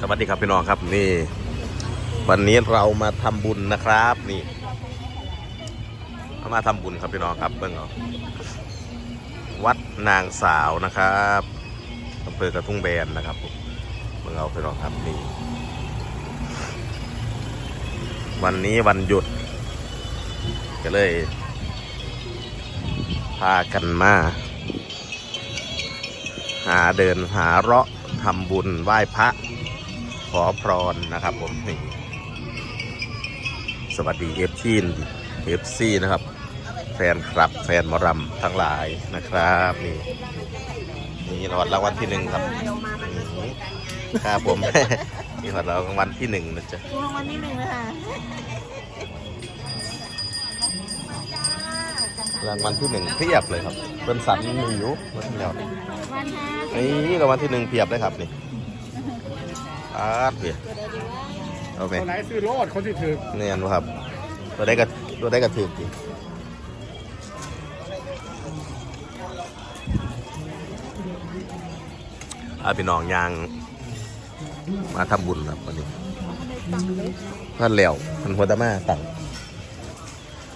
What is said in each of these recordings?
สวัสดีครับพี่น้องครับนี่ วันนี้เรามาทำบุญนะครับ นี่เรามาทำบุญครับพี่น้องครับเบิ่งเอาวัดนางสาวนะครับอำเภอกระทุ่งแบนนะครับเบิ่งเอาพี่น้องครับนี่ วันนี้วันหยุด ก็เลย พากันมา หาเดินหาเลาะทำบุญไหว้พระ อพรนะครับ ผมนี่สวัสดีเอฟทีนเอฟซีนะครับ แฟนคลับแฟนหมอรำทั้งหลายนะครับนี่นี่รางวัลรางวัลที่หนึ่งครับนี่ครับผมนี่รางวัลที่หนึ่งนะจ๊ะรางวัลที่หนึ่งนะคะรางวัลที่หนึ่งเพียบเลยครับเป็นสันมีอยู่มาที่แล้ววันห้านี่รางวัลที่หนึ่งเพียบเลยครับนี่ อาร์ตเดียเอาไปตัวไหนซื้อโลดคนที่ถือเนี่ยนะครับ ตัวได้กระตัวได้กระถือจริงอาพี่น้องยาง มาทำบุญครับวันนี้ท่านเหลวท่านหัวตะมาตั้ง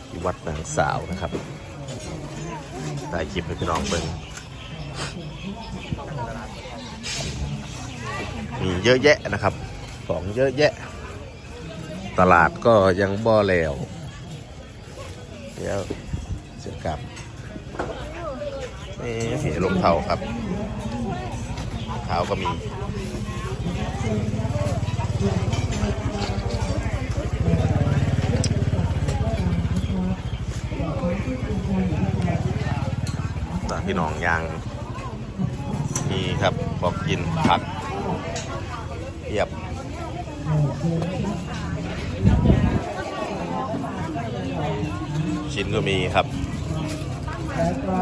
ที่วัดนางสาวนะครับถ่ายคลิปให้พี่น้องเบิ่ง มีเยอะแยะนะครับ ของเยอะแยะ ตลาดก็ยังบ่แล้วเดี๋ยวเสียกลับนี่เห็นลงเท้าครับเท้าก็มีตาพี่น้องยางมีครับบอกกินผัก ยบชิ้นก็มีครับ แล้วก็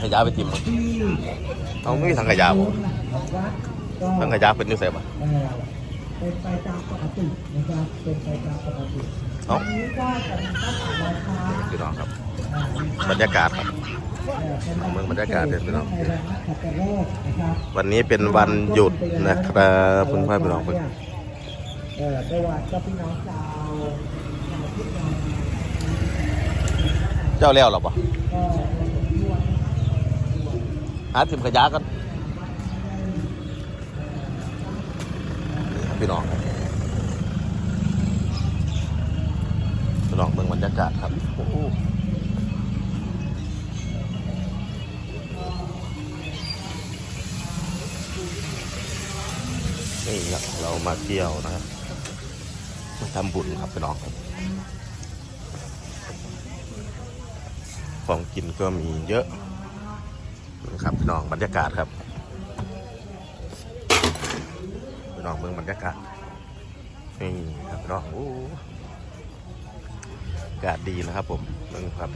ขยะไปทิมมั้งเอาไม่มีถังขยะบ่วัดก็ถังขยะเป็นอยู่ใส่บ่เอ่อเป็นไปตามปกตินะครับเป็นไปตามปกติเอ้าวันนี้ก็จะมีข้าวสารราคาพี่น้องครับ บรรยากาศครับเอ่อเป็นเอาเมืองบรรยากาศเด่นพี่น้องในวันนักขัตฤกษ์นะครับวันนี้เป็นวันหยุดนะครับคุณพ่อพี่น้องเพิ่นเออไปวัดก็พี่น้องชาวชาวพุทธเราเจ้าเลี้ยวหรอบ่ก็เป็นที่วัดหาทิมขยะกันนี่ครับพี่น้องครับพี่น้องเมืองบรรยากาศครับ นี่ครับเรามาเที่ยวนะครับมาทำบุญครับพี่น้องครับของกินก็มีเยอะนะครับพี่น้องบรรยากาศครับพี่น้องเมืองบรรยากาศนี่ครับพี่น้องโอ้อากาศดีนะครับ ผมเมืองครับ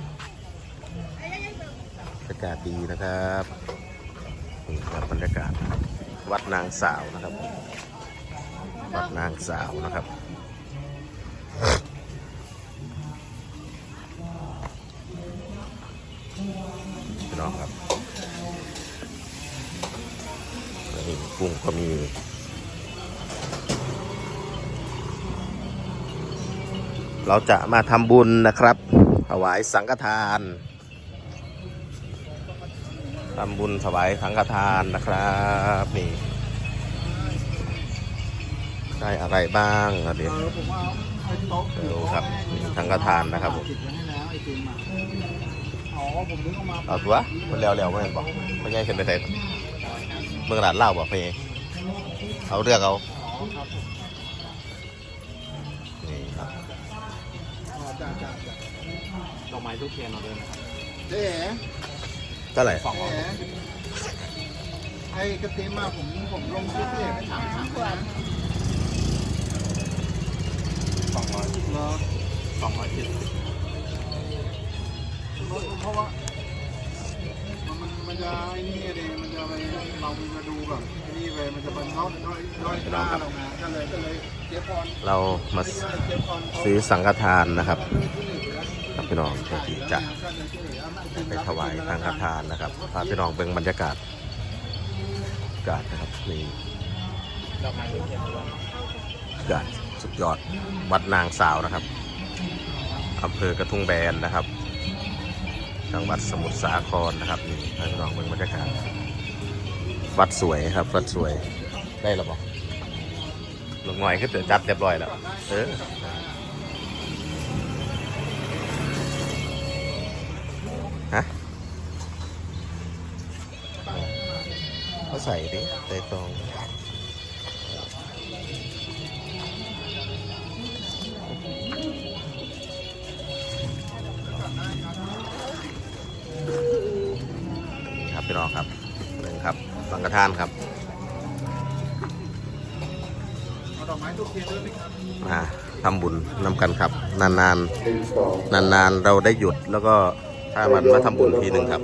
อากาศดีนะครับนี่ครับบรรยากาศ วัดนางสาวนะครับ วัดนางสาวนะครับ พี่น้องครับนี่กุ้งก็มีเราจะมาทำบุญนะครับ ถวายสังฆทาน ทำบุญถวายสังฆทานนะครับนี่ได้อะไรบ้างอะเดี๋ยวเออผมว่าไอ้โต๊ะดูครับนี่สังฆทานนะครับผมติดไว้ให้แล้วไอ้ติมอะอ๋อผมนึกออกมาเอาตัวมันเร็วๆไม่เห็นบอกไม่ใช่เป็นไปไทยเมืองร้านเหล้าบอกไปเอาเลือกเอาอ๋อครับผมนี่ครับอ๋อจ้าจ้าจ้าดอกไม้ทุกเทียนเราเดินเจ๊ เท่าไหร่สองร้อยไอ้กระติมมาผมผมลงชื่อเจ๊ไปถามถามว่าสองร้อยเหรอสองร้อยเจ็ดสิบเพราะว่า มันมันจะไอ้นี่เองมันจะไปเรามาดูแบบนี่ไปมันจะเป็นน้อยน้อยน้อยหน้าเราไงก็เลยก็เลยเจ๊พรเรามาซื้อสังฆทานนะครับ ที่หนึ่งแล้วกับพี่น้องเพื่อที่จะไปถวายทางฆทานนะครับพาพี่น้องเบิ่งบรรยากาศบรรยากาศนะครับนี่อกไม้ทุกเทียนด้วยบรรยากาศสุดยอดวัดนางสาวนะครับอำเภอกระทุ่งแบนนะครับจังหวัดสมุทรสาครนะครับนี่ให้พี่น้องเบิ่งบรรยากาศวัดสวยครับวัดสวยได้หรือบอกลุงหน่อยขึ้นเตือจัดเรียบร้อยแล้วเออ เขาใส่ดิใส่ตรงนี่ครับพี่น้องครับหนึ่งครับสังฆทานครับเอาดอกไม้ทุกเทียนด้วยครับมาทำบุญนำกันครับ นานๆนานๆเราได้หยุดแล้วก็ถ้ามันมาทำบุญทีหนึ่งครับ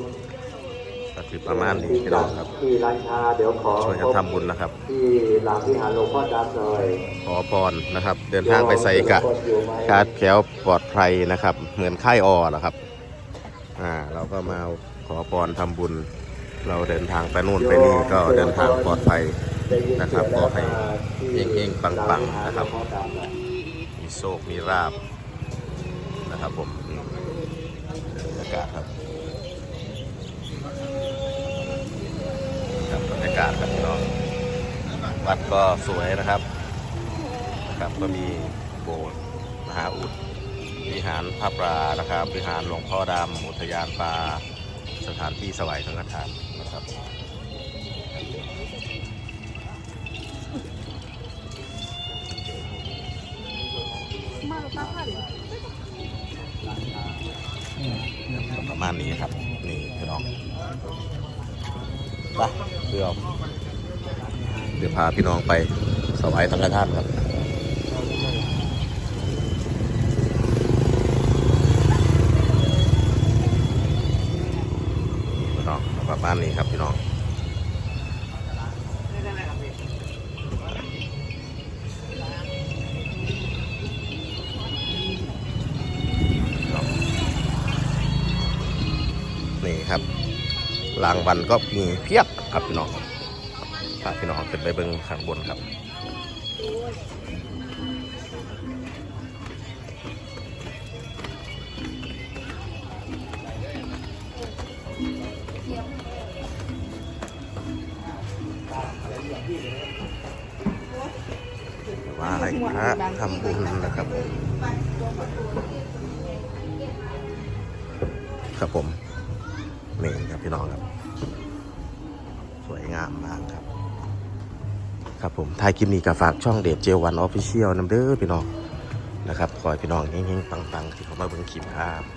คือประมาณนี้พี่น้องครับ ที่ร้านค้าเดี๋ยวขอช่วยกันทำบุญนะครับ ที่ลานวิหารหลวงพ่อดำหน่อยขอพรนะครับ เดินทางไปไซกะการดแคล้วปลอดภัยนะครับ เหมือนค่ายอเหรอครับ อ่า เราก็มาขอพรทำบุญ เราเดินทางไปนู่นไปนี่ก็เดินทางปลอดภัยนะครับขอให้เฮงๆปังๆนะครับ มีโชคมีราบนะครับผมอืมบรรยากาศครับ ครับบรรยากาศครับพี่น้องวัดก็สวยนะครับนะครับก็มีโบสถ์มหาอุดวิหารพระปรานะครับวิหารหลวงพ่อดำอุทยานปลาสถานที่สวายสังฆทานนะครับก็ ประมาณนี้ครับ นี่พี่น้องไปเดี๋ยวเดี๋ยวพาพี่น้องไปสวายสังฆทานครับพี่น้องประมาณนี้ครับ น้องนี่ครับรางวัลก็มีเพียบครับพี่น้องพาพี่น้องขึ้นไปเบิ้งข้างบนครับไหว้พระทำบุญนะครับ ครับผม นี่ครับพี่น้องครับ สวยงามมากครับ ครับผมท้ายคลิปนี้ก็ฝากช่องเดชเจวันออฟฟิเชียลน้ำเด้อพี่น้องนะครับ ขอให้พี่น้องเฮงๆปังๆ ที่เขามาเบิ่งคลิปครับ